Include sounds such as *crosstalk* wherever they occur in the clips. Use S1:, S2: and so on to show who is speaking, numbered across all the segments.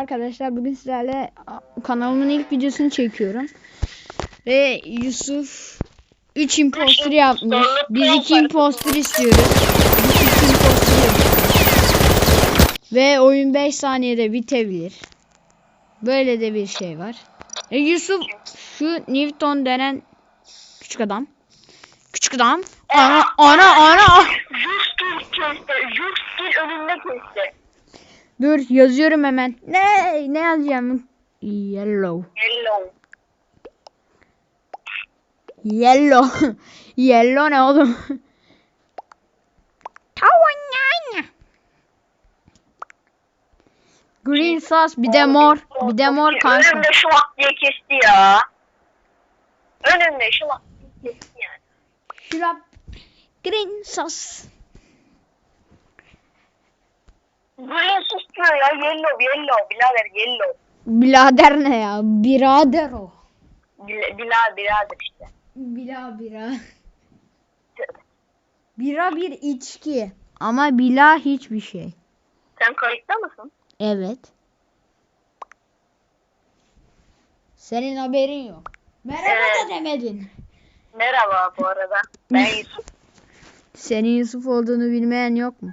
S1: Arkadaşlar bugün sizlerle kanalımın ilk videosunu çekiyorum. Ve Yusuf 3 imposter yapmış. Biz 2 imposter istiyoruz. Biz 2 imposter yapıyoruz. Ve oyun 5 saniyede bitebilir. Böyle de bir şey var. E Yusuf şu Newton denen küçük adam. Küçük adam. Ana ana ana.
S2: Justin kesti. Justin önünde kesti.
S1: Dur yazıyorum hemen. Ne ne yazacağım? Yellow.
S2: Yellow.
S1: Yellow. *laughs* Yellow ne oğlum? Tavanyanya. Green sauce bir de mor. Bir de mor kanka.
S2: Önümde şılak diye kesti ya. Önümde şılak diye kesti yani.
S1: Şurap. Green sauce.
S2: Green susturuyor ya. Yellow yellow. Birader yellow.
S1: Birader ne ya? Birader o.
S2: Bila, bila birader işte.
S1: Bila bira. Bira bir içki. Ama bila hiçbir şey.
S2: Sen kayıtta mısın?
S1: Evet. Senin haberin yok. Merhaba da
S2: Evet.
S1: demedin.
S2: Merhaba bu arada. Ben *laughs* Yusuf.
S1: Senin Yusuf olduğunu bilmeyen yok mu?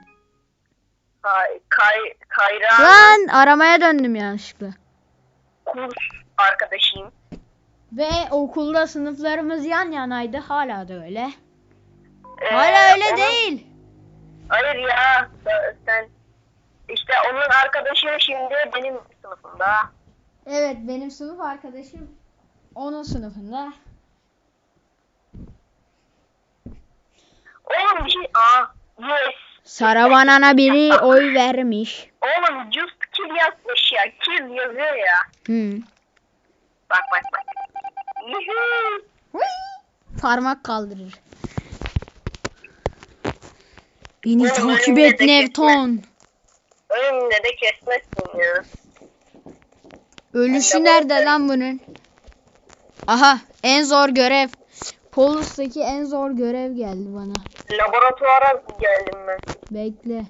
S2: Kay, kay, Kayra
S1: Lan aramaya döndüm yanlışlıkla.
S2: kurs arkadaşıyım.
S1: Ve okulda sınıflarımız yan yanaydı. Hala da öyle.
S2: Ee,
S1: Hala öyle
S2: onun-
S1: değil.
S2: Hayır ya. sen- Sen işte onun arkadaşı şimdi benim sınıfımda.
S1: Evet benim sınıf arkadaşım onun sınıfında.
S2: Oğlum bir şey... Aa. Yes.
S1: Saravanana biri oy vermiş.
S2: Oğlum just kill yazmış ya. Kill yazıyor ya.
S1: Hmm.
S2: Bak bak bak.
S1: Parmak kaldırır. Beni
S2: Oğlum,
S1: takip et Nevton.
S2: Önümde de kesmezsin ya. De
S1: nerede lan bunun? Aha en zor görev. Polus'taki en zor görev geldi bana.
S2: Laboratuvara geldim ben.
S1: Bekle.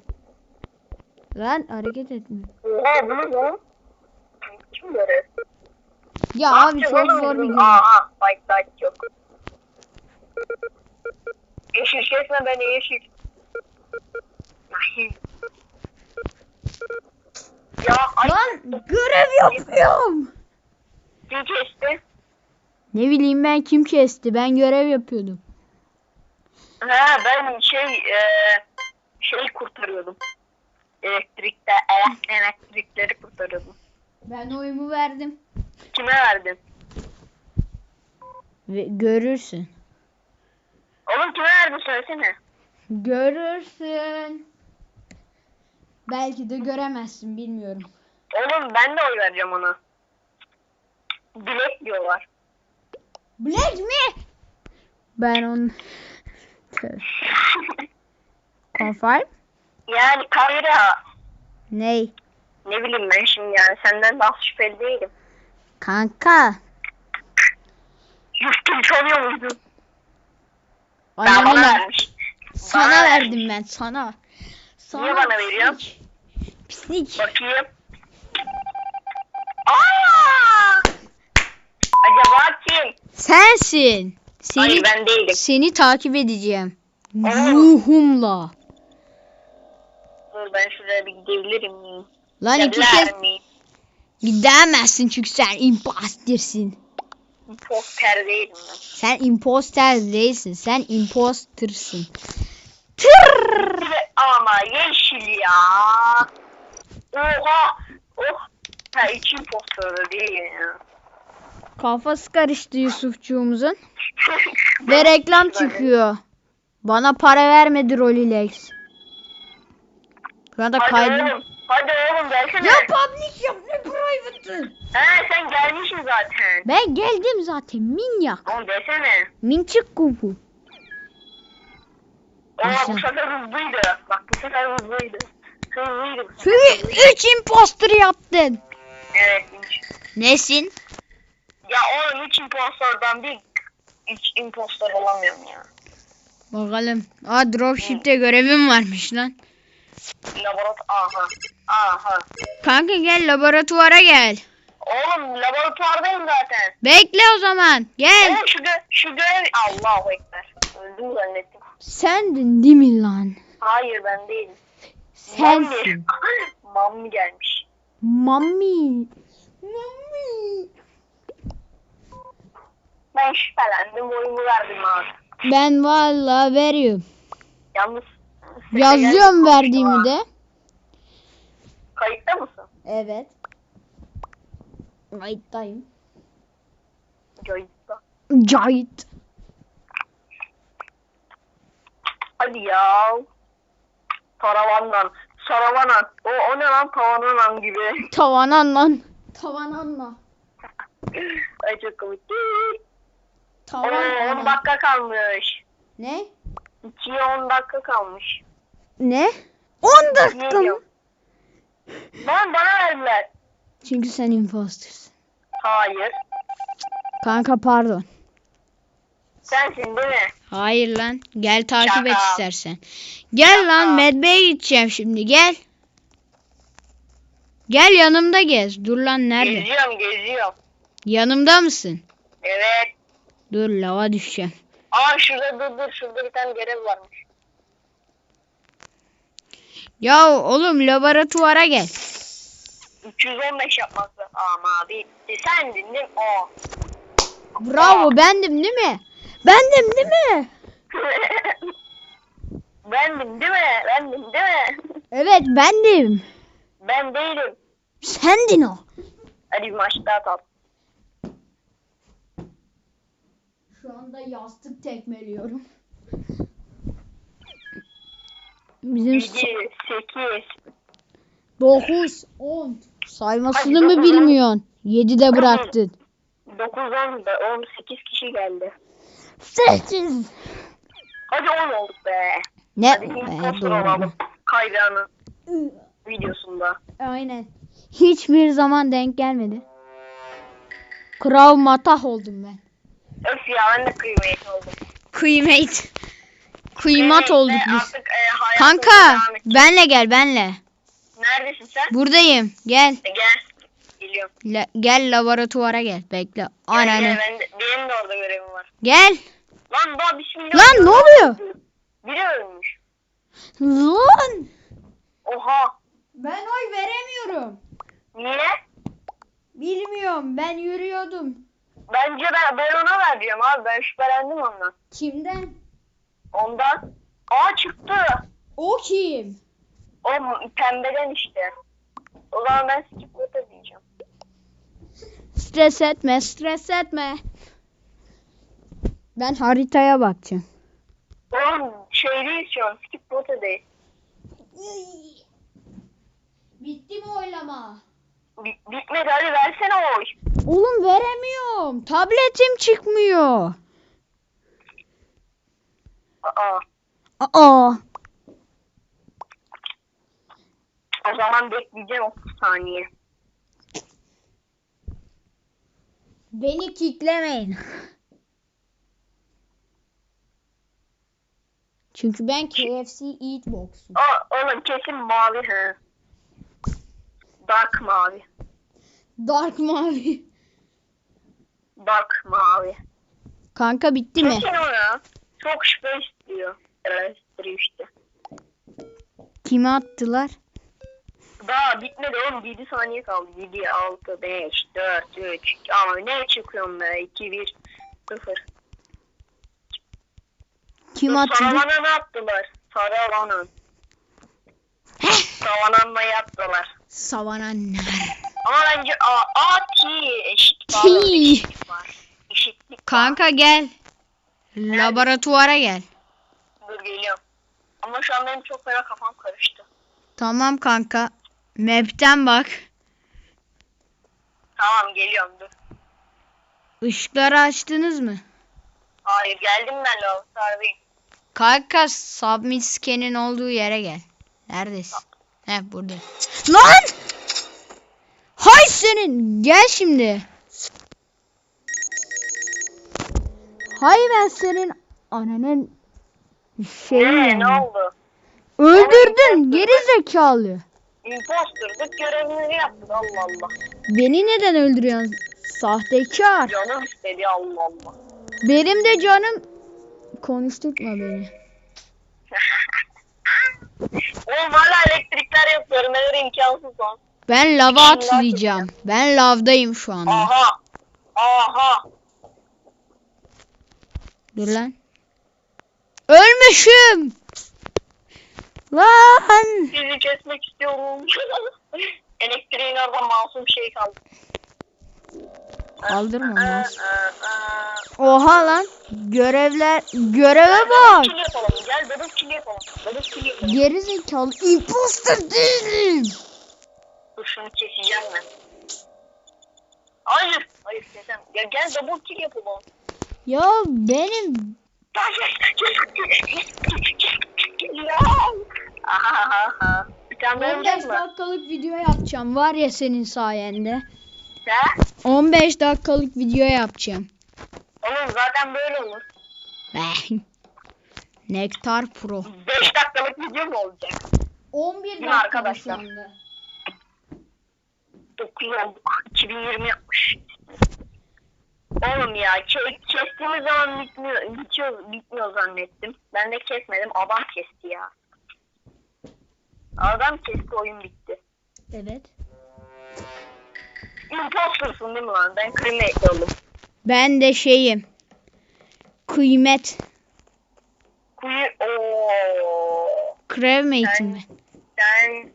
S1: Lan hareket etme.
S2: Bu ne lan? Kim görev?
S1: Ya
S2: Ne
S1: abi çok zor bir
S2: bunu?
S1: görev.
S2: Aha fight fight yok. Yeşil kesme beni yeşil. Yeşil. Ya ay
S1: Lan görev yapıyorum.
S2: kim kesti?
S1: Ne bileyim ben kim kesti? Ben görev yapıyordum.
S2: Ha ben şey e, şey kurtarıyordum. Elektrikte ele- elektrikleri kurtarıyordum.
S1: Ben oyumu verdim.
S2: Kime verdin?
S1: Ve görürsün.
S2: Oğlum kime verdin söylesene.
S1: Görürsün. Belki de göremezsin bilmiyorum.
S2: Oğlum ben de oy vereceğim ona. Bilek diyorlar.
S1: Black mi? Ben onu... *laughs* Confirm?
S2: yani Kayra
S1: Ney?
S2: ne bileyim ben şimdi yani senden daha şüpheli değilim.
S1: Kanka.
S2: Yusuf'u tanıyor muydun? Ben bana vermiş.
S1: Sana
S2: Bana
S1: verdim ben sana. Sana
S2: Niye bana veriyorsun?
S1: pislik.
S2: Bakayım. Aa! Acaba kim?
S1: Sensin. Seni,
S2: Hayır ben değilim.
S1: seni takip edeceğim.
S2: Aa.
S1: Ruhumla.
S2: Dur ben şuraya bir gidebilirim.
S1: Lan iki
S2: Gidebilir
S1: kez
S2: miyim?
S1: gidemezsin çünkü sen impostersin.
S2: Poster değilim ben.
S1: Sen imposter değilsin. Sen.
S2: Bir de ama yeşil ya. Oha. Oh. Ha için poster değil ya.
S1: Kafası karıştı Yusufçuğumuzun. *laughs* Ve reklam çıkıyor. Bana para vermedi Rolilex. Şu anda
S2: Hadi
S1: kaydım.
S2: oğlum. Hadi oğlum gelsene.
S1: Ya public yap ne private'ı?
S2: He sen gelmişsin zaten.
S1: Ben geldim zaten minyak.
S2: Oğlum desene.
S1: Minçik kupu.
S2: Oha bu sefer hızlıydı. Bak bu sefer hızlıydı. Hızlıydı. bu sefer
S1: Çünkü
S2: hızlıydı.
S1: 3 imposter yaptın.
S2: Evet.
S1: Nesin?
S2: Ya oğlum hiç impostordan bir hiç impostor olamıyorum ya.
S1: Bakalım. Aa dropship'te görevim varmış lan.
S2: Laboratuvar. Aha. Aha.
S1: Kanka gel laboratuvara gel.
S2: Oğlum laboratuvardayım zaten.
S1: Bekle o zaman. Gel.
S2: Oğlum şu, gö şu görev... Allahu Ekber. Öldüm zannettim.
S1: Sendin değil mi lan?
S2: Hayır ben değilim.
S1: Sensin.
S2: Mammi *laughs* gelmiş.
S1: Mami. Mami.
S2: Ben şüphelendim oyumu verdim abi.
S1: Ben vallahi veriyorum.
S2: Yalnız...
S1: Yazıyorum verdiğimi de.
S2: Kayıtta mısın?
S1: Evet. Kayıttayım.
S2: Kayıtta.
S1: Cahit.
S2: Hadi ya. Paravandan. Saravanan. O, o ne lan tavananan gibi. *laughs*
S1: Tavanan lan. Tavananla.
S2: Ay çok komik.
S1: Tavan
S2: 10 dakika kalmış.
S1: Ne?
S2: 2'ye 10 dakika kalmış.
S1: Ne? 10 dakika mı?
S2: Lan bana verdiler.
S1: Çünkü sen impostersin.
S2: Hayır.
S1: Kanka pardon.
S2: Sensin değil mi?
S1: Hayır lan. Gel takip et
S2: Şaka.
S1: istersen. Gel lan
S2: Şaka.
S1: medbeye gideceğim şimdi. Gel. Gel yanımda gez. Dur lan nerede?
S2: Geziyorum geziyorum.
S1: Yanımda mısın?
S2: Evet.
S1: Dur lava düşeceğim.
S2: Aa şurada dur dur şurada bir tane görev varmış.
S1: Ya oğlum laboratuvara gel.
S2: 315 yapması. Ama bitti. Sendin değil mi? O.
S1: Bravo bendim değil mi? Bendim değil mi? *laughs*
S2: Bendim değil mi? Bendim değil mi?
S1: Evet bendim.
S2: Ben değilim.
S1: Sendin o.
S2: Hadi bir maç daha atalım.
S1: Şu anda yastık tekmeliyorum. Bizim
S2: 7, 8,
S1: 9, 10 saymasını mı
S2: dokuz,
S1: bilmiyorsun? 7'de bıraktın.
S2: 9, 10, 18 kişi geldi.
S1: 8.
S2: Hadi 10 olduk be.
S1: Ne?
S2: Hadi
S1: doğru.
S2: olalım. Kayra'nın videosunda.
S1: Aynen. Hiçbir zaman denk gelmedi. Krav matah oldum ben.
S2: Öf ya ben de kıymet oldum.
S1: Kıymet. Kıymat olduk biz.
S2: Artık e,
S1: Kanka benle gel benle.
S2: Neredesin sen?
S1: Buradayım. Gel.
S2: E, Gel. Geliyorum.
S1: La- gel laboratuvara gel. Bekle. Ananı.
S2: gel, ben de, benim de orada görevim var.
S1: Gel.
S2: Lan daha bismillah.
S1: Lan ne oluyor?
S2: Biri ölmüş.
S1: Lan.
S2: Oha.
S1: Ben oy veremiyorum.
S2: Niye?
S1: Bilmiyorum. Ben yürüyordum.
S2: Bence ben, ben ona vereceğim abi. Ben şüphelendim ondan.
S1: Kimden?
S2: Ondan. Aa çıktı.
S1: O kim?
S2: O pembeden işte. O zaman ben skip vote diyeceğim.
S1: Stres etme, stres etme. Ben haritaya bakacağım.
S2: Oğlum şeydeyiz şu an. Skip vote değil.
S1: Bitti mi oylama?
S2: Bi- bitmedi hadi versene oy.
S1: Oğlum veremiyorum. Tabletim çıkmıyor.
S2: Aa.
S1: Aa.
S2: O zaman bekleyeceğim 30 saniye.
S1: Beni kiklemeyin. Çünkü ben KFC Eatbox'um.
S2: Oğlum kesin mavi he. Dark mavi.
S1: Dark mavi.
S2: Dark mavi.
S1: Kanka bitti mi?
S2: Kesin o ya. Çok şüphe istiyor. Evet işte.
S1: Kime attılar?
S2: Daha bitmedi oğlum 7 saniye kaldı. 7, 6, 5, 4, 3. Ama ne çıkıyorum be? 2, 1, 0.
S1: Kim attı?
S2: Saravana ne yaptılar? Saravana. Savananla yaptılar.
S1: Savananlar.
S2: Ama bence A, A, T eşit
S1: T.
S2: Eşitlik var. Eşitlik.
S1: Kanka gel. Laboratuvara gel.
S2: Dur geliyorum. Ama şu an benim çok fena kafam karıştı.
S1: Tamam kanka. Map'ten bak.
S2: Tamam geliyorum dur.
S1: Işıkları açtınız mı?
S2: Hayır geldim ben de Sarvin.
S1: Kanka submit scan'in olduğu yere gel. Neredesin? He burada. Lan! Hay senin. Gel şimdi. Hay ben senin ananın şeyi.
S2: ne oldu?
S1: Öldürdün geri zekalı.
S2: Imposter'dık görevini yaptık Allah Allah.
S1: Beni neden öldürüyorsun? Sahtekar.
S2: Canım istedi Allah Allah.
S1: Benim de canım konuşturma beni. *laughs*
S2: Oğlum hala elektrikler yapıyorum. Neler imkansız lan.
S1: Ben lava atlayacağım. Ben lavdayım şu anda.
S2: Aha. Aha.
S1: Dur lan. Ölmüşüm. Lan.
S2: Sizi kesmek istiyorum. *laughs* Elektriğin orada masum şey kaldı. Aa, aa.
S1: Oha lan. Görevler göreve bak.
S2: Gel double kill yapalım. Double kill yapalım.
S1: Geri zekalı imposter değilim.
S2: Dur şunu keseceğim ben. Hayır. Hayır kesem. Ya gel double kill yapalım.
S1: Ya benim.
S2: Aha aha aha. Bir tane daha
S1: 15
S2: oynayacak mı?
S1: dakikalık video yapacağım var ya senin sayende.
S2: Ha?
S1: 15 dakikalık video yapacağım.
S2: Oğlum zaten böyle olur.
S1: Nektar Pro.
S2: 5 dakikalık video mu olacak?
S1: 11
S2: dakika arkadaşlar?
S1: şu anda.
S2: 9 olduk. 2020 yapmış. Oğlum ya ke- kestiğimiz zaman bitmiyor, bitiyor, bitmiyor zannettim. Ben de kesmedim. Adam kesti ya. Adam kesti oyun bitti.
S1: Evet.
S2: Impostersın değil mi lan? Ben cremate oldum.
S1: Ben de şeyim. Kıymet.
S2: Kuyu ooo.
S1: Crewmate'im ben.
S2: Sen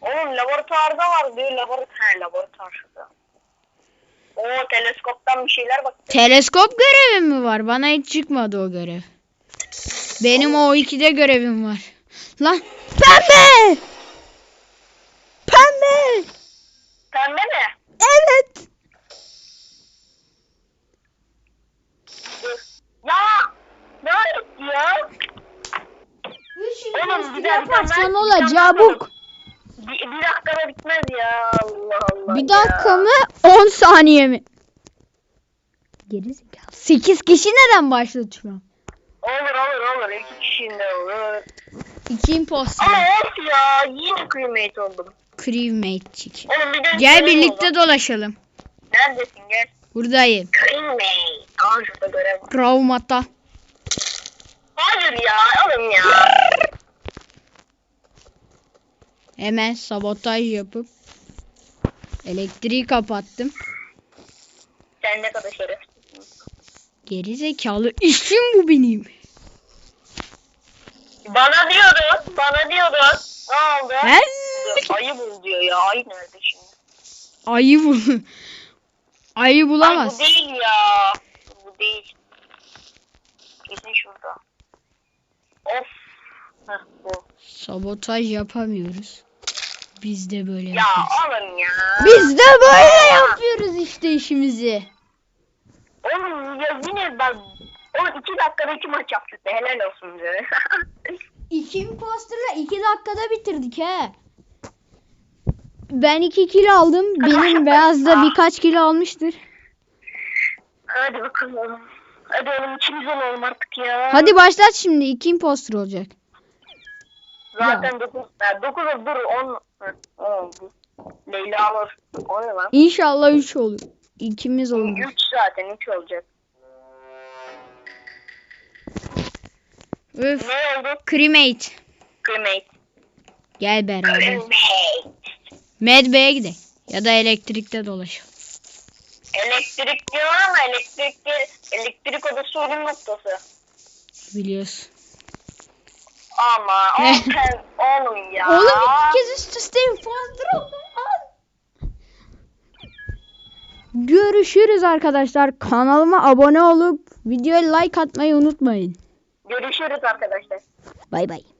S2: oğlum laboratuvarda var diyor laboratuvar. He laboratuvar şurada. Oo teleskoptan bir şeyler bak.
S1: Teleskop görevim mi var? Bana hiç çıkmadı o görev. Benim o ikide görevim var. Lan pembe! Pembe!
S2: Pembe mi?
S1: Evet.
S2: Ya! Ne yaptı ya? Oğlum, bir dakika,
S1: yaparsan
S2: ben-
S1: olacağı bu.
S2: Bir, bir dakikada bitmez ya. Allah Allah
S1: Bir
S2: ya.
S1: dakika mı? 10 saniye mi? Gerizekalı. 8 kişi neden başlatıyorum?
S2: Olur olur olur. İki kişinin de olur.
S1: 2 imposter.
S2: Ama of ya. Yine cremate oldum.
S1: Crewmate'cik.
S2: Oğlum
S1: Gel birlikte
S2: oldu.
S1: dolaşalım.
S2: Neredesin gel.
S1: Buradayım.
S2: Cremate. Aa şurada görev var.
S1: Raumata.
S2: Hayır ya oğlum ya.
S1: Hemen sabotaj yapıp elektriği kapattım.
S2: Sen ne kadar şerefsizsin.
S1: Gerizekalı işim bu benim.
S2: Bana diyordun. Bana diyordun. Ne oldu?
S1: Ben
S2: Ayı bul diyor ya. Ayı nerede şimdi?
S1: ayı bul. *laughs* Ayı
S2: Ay,
S1: bulamaz.
S2: bu değil ya. Bu değil. Kesin şurada. Of. Heh, bu.
S1: Sabotaj yapamıyoruz. Biz de böyle
S2: Ya
S1: yapıyoruz.
S2: oğlum ya.
S1: Biz de böyle yapıyoruz işte işimizi.
S2: Oğlum ya yine ben Oğlum iki dakikada iki maç yaptık be helal olsun bize. *laughs*
S1: İki imposterla iki dakikada bitirdik he. Ben iki kilo aldım. Benim *laughs* beyaz da birkaç kilo almıştır.
S2: Hadi bakalım. Hadi oğlum ikimiz olalım artık ya.
S1: Hadi başlat şimdi. iki imposter olacak.
S2: Zaten 9 ya 9 dur 10 10 oldu. Leyla Nur. O ne lan?
S1: İnşallah 3 olur. İkimiz olur.
S2: 3 zaten 3 olacak.
S1: Öf.
S2: Ne oldu?
S1: Cremate.
S2: Cremate.
S1: Gel beraber.
S2: Cremate.
S1: Medbay'e gidelim. Ya da elektrikte dolaşalım.
S2: Elektrik diyor ama elektrik. Elektrik odası ölüm noktası.
S1: Biliyorsun.
S2: Ama *laughs* oğlum ya.
S1: Oğlum iki kez üst üste oldum. lan. Görüşürüz arkadaşlar. Kanalıma abone olup videoya like atmayı unutmayın.
S2: Görüşürüz arkadaşlar.
S1: Bay bay.